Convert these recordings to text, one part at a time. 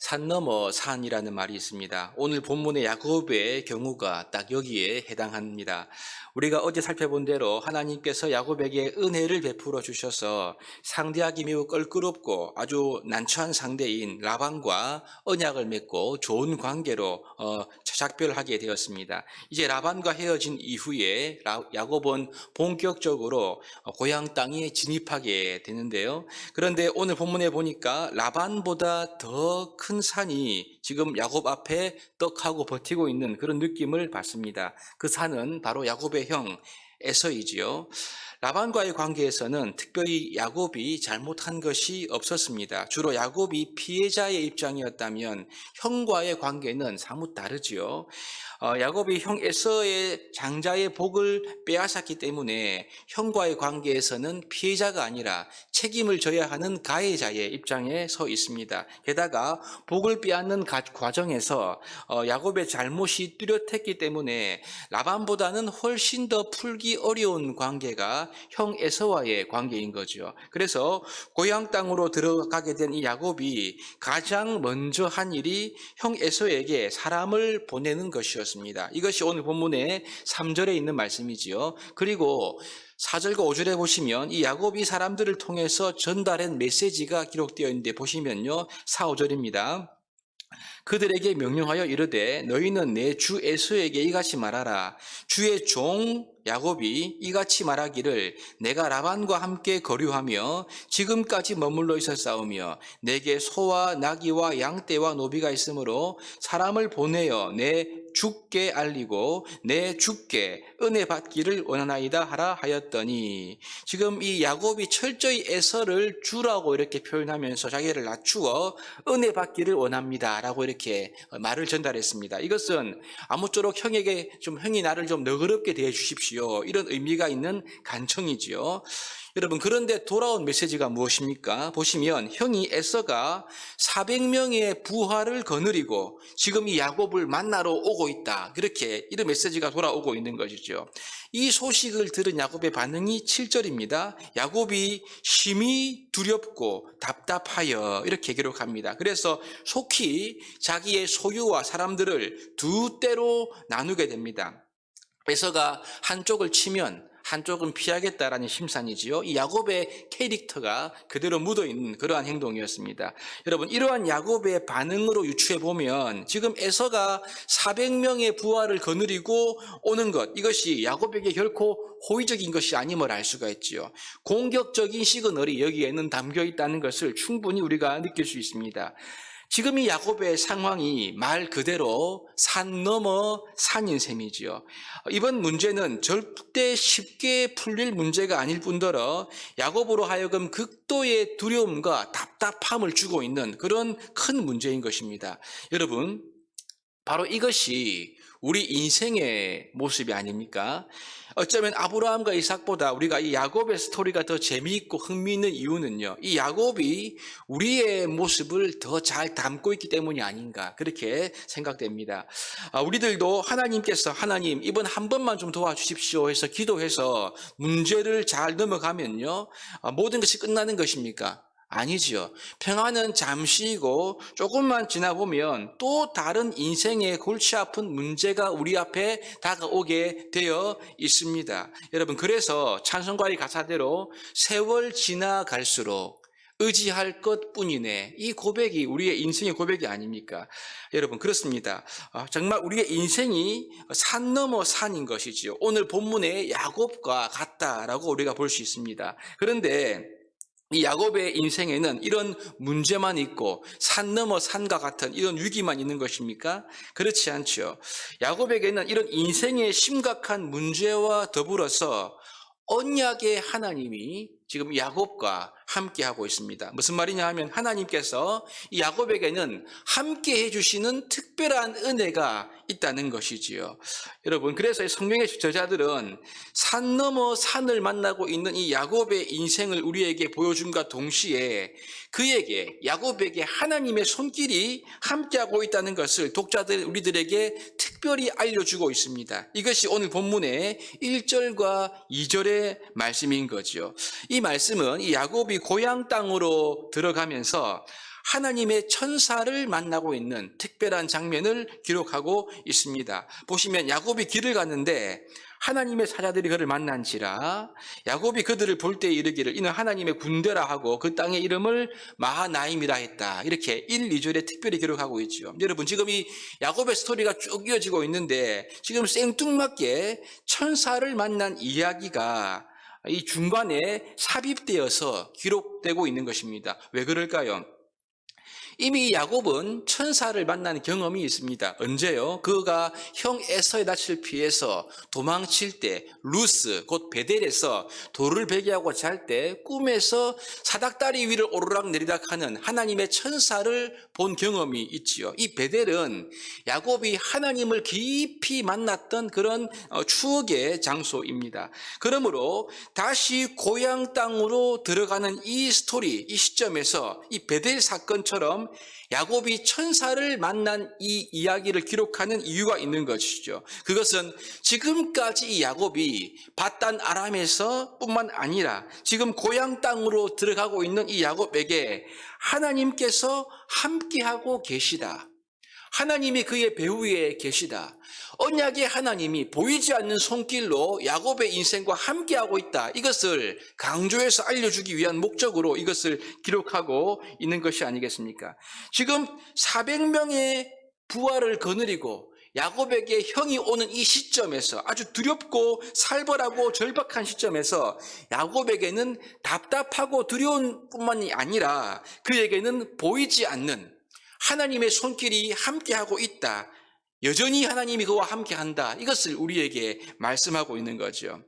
산 넘어 산이라는 말이 있습니다. 오늘 본문의 야곱의 경우가 딱 여기에 해당합니다. 우리가 어제 살펴본 대로 하나님께서 야곱에게 은혜를 베풀어 주셔서 상대하기 매우 껄끄럽고 아주 난처한 상대인 라반과 언약을 맺고 좋은 관계로 어, 작별하게 되었습니다. 이제 라반과 헤어진 이후에 라- 야곱은 본격적으로 어, 고향 땅에 진입하게 되는데요. 그런데 오늘 본문에 보니까 라반보다 더큰 산이 지금 야곱 앞에 떡하고 버티고 있는 그런 느낌을 받습니다. 그 산은 바로 야곱의 형 에서이지요. 라반과의 관계에서는 특별히 야곱이 잘못한 것이 없었습니다. 주로 야곱이 피해자의 입장이었다면 형과의 관계는 사뭇 다르지요. 어, 야곱이 형 에서의 장자의 복을 빼앗았기 때문에 형과의 관계에서는 피해자가 아니라 책임을 져야 하는 가해자의 입장에 서 있습니다. 게다가 복을 빼앗는 가- 과정에서 어, 야곱의 잘못이 뚜렷했기 때문에 라반보다는 훨씬 더 풀기 어려운 관계가 형 에서와의 관계인 거죠. 그래서 고향 땅으로 들어가게 된 이 야곱이 가장 먼저 한 일이 형 에서에게 사람을 보내는 것이었습니다. 이것이 오늘 본문의 3절에 있는 말씀이지요. 그리고 4절과 5절에 보시면 이 야곱이 사람들을 통해서 전달한 메시지가 기록되어 있는데 보시면요. 4, 5절입니다. 그들에게 명령하여 이르되 너희는 내 주 에서에게 이같이 말하라. 주의 종 야곱이 이같이 말하기를 내가 라반과 함께 거류하며 지금까지 머물러 있었사오며 내게 소와 나귀와 양떼와 노비가 있으므로 사람을 보내어 내 주께 알리고 내 주께 은혜 받기를 원하나이다 하라 하였더니 지금 이 야곱이 철저히 에서를 주라고 이렇게 표현하면서 자기를 낮추어 은혜 받기를 원합니다라고 이렇게 말을 전달했습니다. 이것은 아무쪼록 형에게 좀 형이 나를 좀 너그럽게 대해 주십시오. 이런 의미가 있는 간청이지요. 여러분 그런데 돌아온 메시지가 무엇입니까? 보시면 형이 에서가 400명의 부하를 거느리고 지금 이 야곱을 만나러 오고 있다. 그렇게 이런 메시지가 돌아오고 있는 것이죠. 이 소식을 들은 야곱의 반응이 7절입니다. 야곱이 심히 두렵고 답답하여 이렇게 기록합니다. 그래서 속히 자기의 소유와 사람들을 두 때로 나누게 됩니다. 에서가 한쪽을 치면 한쪽은 피하겠다라는 심산이지요. 이 야곱의 캐릭터가 그대로 묻어 있는 그러한 행동이었습니다. 여러분 이러한 야곱의 반응으로 유추해 보면 지금 에서가 400명의 부하를 거느리고 오는 것 이것이 야곱에게 결코 호의적인 것이 아님을 알 수가 있지요. 공격적인 시그널이 여기에는 담겨 있다는 것을 충분히 우리가 느낄 수 있습니다. 지금 이 야곱의 상황이 말 그대로 산 넘어 산인 셈이지요. 이번 문제는 절대 쉽게 풀릴 문제가 아닐 뿐더러 야곱으로 하여금 극도의 두려움과 답답함을 주고 있는 그런 큰 문제인 것입니다. 여러분, 바로 이것이 우리 인생의 모습이 아닙니까? 어쩌면 아브라함과 이삭보다 우리가 이 야곱의 스토리가 더 재미있고 흥미있는 이유는요. 이 야곱이 우리의 모습을 더 잘 담고 있기 때문이 아닌가 그렇게 생각됩니다. 아, 우리들도 하나님께서 하나님 이번 한 번만 좀 도와주십시오 해서 기도해서 문제를 잘 넘어가면요. 아, 모든 것이 끝나는 것입니까? 아니지요. 평안은 잠시이고 조금만 지나보면 또 다른 인생의 골치 아픈 문제가 우리 앞에 다가오게 되어 있습니다. 여러분, 그래서 찬송가의 가사대로 세월 지나갈수록 의지할 것 뿐이네. 이 고백이 우리의 인생의 고백이 아닙니까? 여러분, 그렇습니다. 아, 정말 우리의 인생이 산 넘어 산인 것이지요. 오늘 본문의 야곱과 같다라고 우리가 볼 수 있습니다. 그런데 이 야곱의 인생에는 이런 문제만 있고 산 넘어 산과 같은 이런 위기만 있는 것입니까? 그렇지 않죠. 야곱에게는 이런 인생의 심각한 문제와 더불어서 언약의 하나님이 지금 야곱과 함께 하고 있습니다. 무슨 말이냐 하면 하나님께서 이 야곱에게는 함께 해 주시는 특별한 은혜가 있다는 것이지요. 여러분, 그래서 이 성경의 저자들은 산 넘어 산을 만나고 있는 이 야곱의 인생을 우리에게 보여줌과 동시에 그에게, 야곱에게 하나님의 손길이 함께하고 있다는 것을 독자들, 우리들에게 특별히 알려주고 있습니다. 이것이 오늘 본문의 1절과 2절의 말씀인 거죠. 이 말씀은 이 야곱이 고향 땅으로 들어가면서 하나님의 천사를 만나고 있는 특별한 장면을 기록하고 있습니다. 보시면 야곱이 길을 갔는데 하나님의 사자들이 그를 만난지라 야곱이 그들을 볼 때 이르기를 이는 하나님의 군대라 하고 그 땅의 이름을 마하나임이라 했다. 이렇게 1, 2절에 특별히 기록하고 있죠. 여러분 지금 이 야곱의 스토리가 쭉 이어지고 있는데 지금 생뚱맞게 천사를 만난 이야기가 이 중간에 삽입되어서 기록되고 있는 것입니다. 왜 그럴까요? 이미 야곱은 천사를 만난 경험이 있습니다. 언제요? 그가 형 에서의 낯을 피해서 도망칠 때 루스 곧 베델에서 돌을 베개하고 잘 때 꿈에서 사닥다리 위를 오르락 내리락 하는 하나님의 천사를 본 경험이 있지요. 이 베델은 야곱이 하나님을 깊이 만났던 그런 어, 추억의 장소입니다. 그러므로 다시 고향 땅으로 들어가는 이 스토리, 이 시점에서 이 베델 사건처럼 야곱이 천사를 만난 이 이야기를 기록하는 이유가 있는 것이죠. 그것은 지금까지 이 야곱이 바단 아람에서 뿐만 아니라 지금 고향 땅으로 들어가고 있는 이 야곱에게 하나님께서 함께하고 계시다. 하나님이 그의 배후에 계시다. 언약의 하나님이 보이지 않는 손길로 야곱의 인생과 함께하고 있다. 이것을 강조해서 알려주기 위한 목적으로 이것을 기록하고 있는 것이 아니겠습니까? 지금 400명의 부활을 거느리고 야곱에게 형이 오는 이 시점에서 아주 두렵고 살벌하고 절박한 시점에서 야곱에게는 답답하고 두려운 뿐만이 아니라 그에게는 보이지 않는 하나님의 손길이 함께하고 있다. 여전히 하나님이 그와 함께한다. 이것을 우리에게 말씀하고 있는 거죠.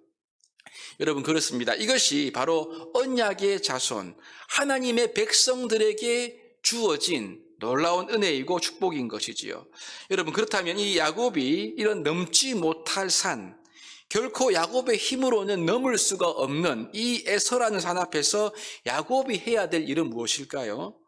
여러분 그렇습니다. 이것이 바로 언약의 자손, 하나님의 백성들에게 주어진 놀라운 은혜이고 축복인 것이지요. 여러분 그렇다면 이 야곱이 이런 넘지 못할 산, 결코 야곱의 힘으로는 넘을 수가 없는 이 에서라는 산 앞에서 야곱이 해야 될 일은 무엇일까요?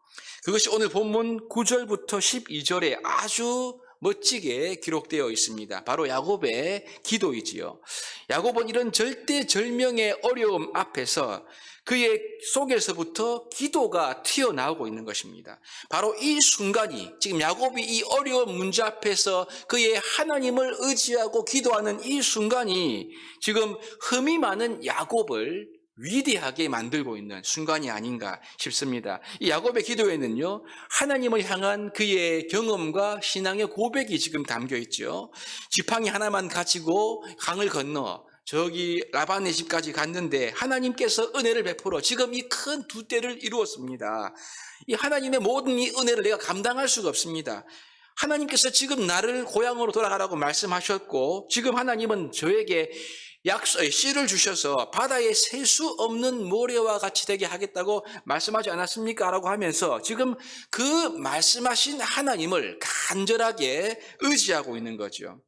그것이 오늘 본문 9절부터 12절에 아주 멋지게 기록되어 있습니다. 바로 야곱의 기도이지요. 야곱은 이런 절대절명의 어려움 앞에서 그의 속에서부터 기도가 튀어나오고 있는 것입니다. 바로 이 순간이 지금 야곱이 이 어려운 문제 앞에서 그의 하나님을 의지하고 기도하는 이 순간이 지금 흠이 많은 야곱을 위대하게 만들고 있는 순간이 아닌가 싶습니다. 이 야곱의 기도에는요, 하나님을 향한 그의 경험과 신앙의 고백이 지금 담겨 있죠. 지팡이 하나만 가지고 강을 건너 저기 라반의 집까지 갔는데 하나님께서 은혜를 베풀어 지금 이 큰두 대를 이루었습니다. 이 하나님의 모든 이 은혜를 내가 감당할 수가 없습니다. 하나님께서 지금 나를 고향으로 돌아가라고 말씀하셨고 지금 하나님은 저에게 약속, 씨를 주셔서 바다에 셀 수 없는 모래와 같이 되게 하겠다고 말씀하지 않았습니까? 라고 하면서 지금 그 말씀하신 하나님을 간절하게 의지하고 있는 거죠.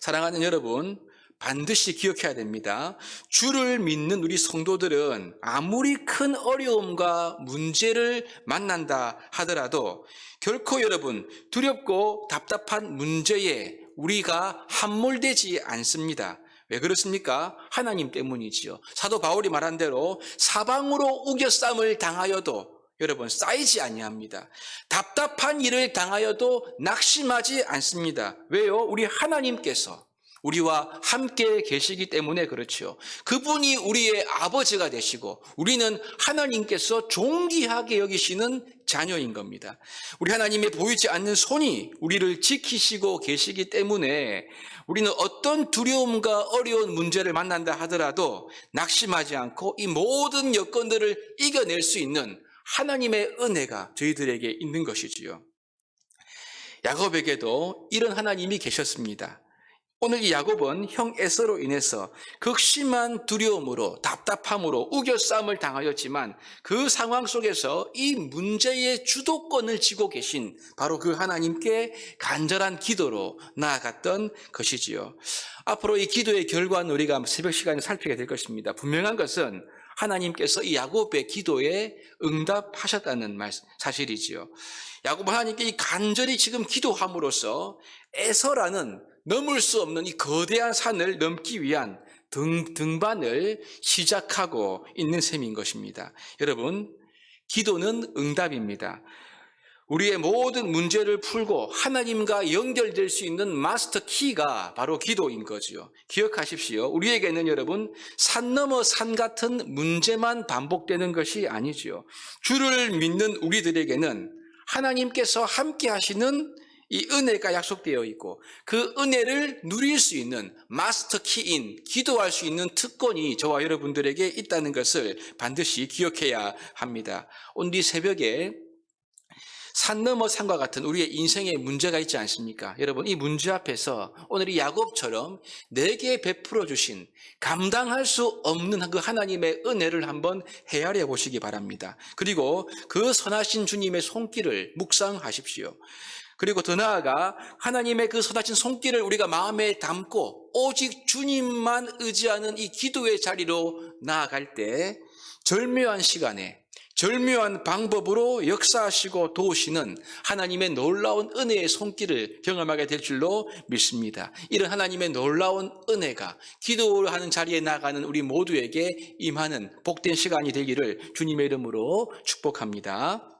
사랑하는 여러분, 반드시 기억해야 됩니다. 주를 믿는 우리 성도들은 아무리 큰 어려움과 문제를 만난다 하더라도 결코 여러분 두렵고 답답한 문제에 우리가 함몰되지 않습니다. 왜 그렇습니까? 하나님 때문이지요. 사도 바울이 말한 대로 사방으로 우겨쌈을 당하여도 여러분 쌓이지 아니합니다. 답답한 일을 당하여도 낙심하지 않습니다. 왜요? 우리 하나님께서 우리와 함께 계시기 때문에 그렇죠. 그분이 우리의 아버지가 되시고 우리는 하나님께서 존귀하게 여기시는 자녀인 겁니다. 우리 하나님의 보이지 않는 손이 우리를 지키시고 계시기 때문에 우리는 어떤 두려움과 어려운 문제를 만난다 하더라도 낙심하지 않고 이 모든 여건들을 이겨낼 수 있는 하나님의 은혜가 저희들에게 있는 것이지요. 야곱에게도 이런 하나님이 계셨습니다. 오늘 이 야곱은 형 에서로 인해서 극심한 두려움으로 답답함으로 우겨싸움을 당하였지만 그 상황 속에서 이 문제의 주도권을 쥐고 계신 바로 그 하나님께 간절한 기도로 나아갔던 것이지요. 앞으로 이 기도의 결과는 우리가 새벽 시간에 살피게 될 것입니다. 분명한 것은 하나님께서 이 야곱의 기도에 응답하셨다는 말, 사실이지요. 야곱은 하나님께 이 간절히 지금 기도함으로써 에서라는 넘을 수 없는 이 거대한 산을 넘기 위한 등, 등반을 시작하고 있는 셈인 것입니다. 여러분, 기도는 응답입니다. 우리의 모든 문제를 풀고 하나님과 연결될 수 있는 마스터 키가 바로 기도인 거지요. 기억하십시오. 우리에게는 여러분 산 넘어 산 같은 문제만 반복되는 것이 아니지요. 주를 믿는 우리들에게는 하나님께서 함께 하시는 이 은혜가 약속되어 있고 그 은혜를 누릴 수 있는 마스터 키인 기도할 수 있는 특권이 저와 여러분들에게 있다는 것을 반드시 기억해야 합니다. 오늘 이 새벽에 산 넘어 산과 같은 우리의 인생에 문제가 있지 않습니까? 여러분, 이 문제 앞에서 오늘 이 야곱처럼 내게 베풀어 주신 감당할 수 없는 그 하나님의 은혜를 한번 헤아려 보시기 바랍니다. 그리고 그 선하신 주님의 손길을 묵상하십시오. 그리고 더 나아가 하나님의 그 선하신 손길을 우리가 마음에 담고 오직 주님만 의지하는 이 기도의 자리로 나아갈 때 절묘한 시간에 절묘한 방법으로 역사하시고 도우시는 하나님의 놀라운 은혜의 손길을 경험하게 될 줄로 믿습니다. 이런 하나님의 놀라운 은혜가 기도를 하는 자리에 나가는 우리 모두에게 임하는 복된 시간이 되기를 주님의 이름으로 축복합니다.